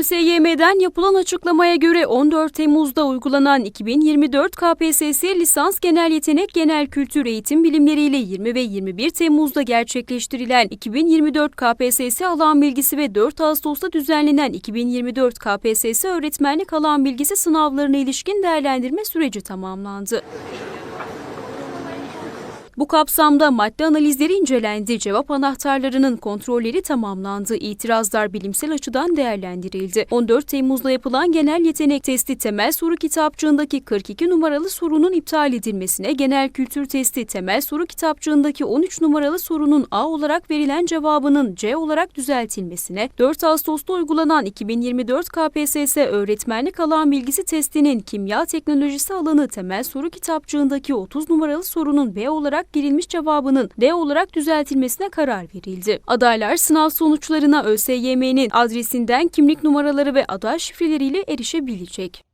ÖSYM'den yapılan açıklamaya göre 14 Temmuz'da uygulanan 2024 KPSS lisans genel yetenek genel kültür eğitim bilimleri ile 20 ve 21 Temmuz'da gerçekleştirilen 2024 KPSS alan bilgisi ve 4 Ağustos'ta düzenlenen 2024 KPSS öğretmenlik alan bilgisi sınavlarına ilişkin değerlendirme süreci tamamlandı. Bu kapsamda madde analizleri incelendi, cevap anahtarlarının kontrolleri tamamlandı, itirazlar bilimsel açıdan değerlendirildi. 14 Temmuz'da yapılan genel yetenek testi temel soru kitapçığındaki 42 numaralı sorunun iptal edilmesine, genel kültür testi temel soru kitapçığındaki 13 numaralı sorunun A olarak verilen cevabının C olarak düzeltilmesine, 4 Ağustos'ta uygulanan 2024 KPSS öğretmenlik alan bilgisi testinin kimya teknolojisi alanı temel soru kitapçığındaki 30 numaralı sorunun B olarak girilmiş cevabının D olarak düzeltilmesine karar verildi. Adaylar sınav sonuçlarına ÖSYM'nin adresinden kimlik numaraları ve aday şifreleriyle erişebilecek.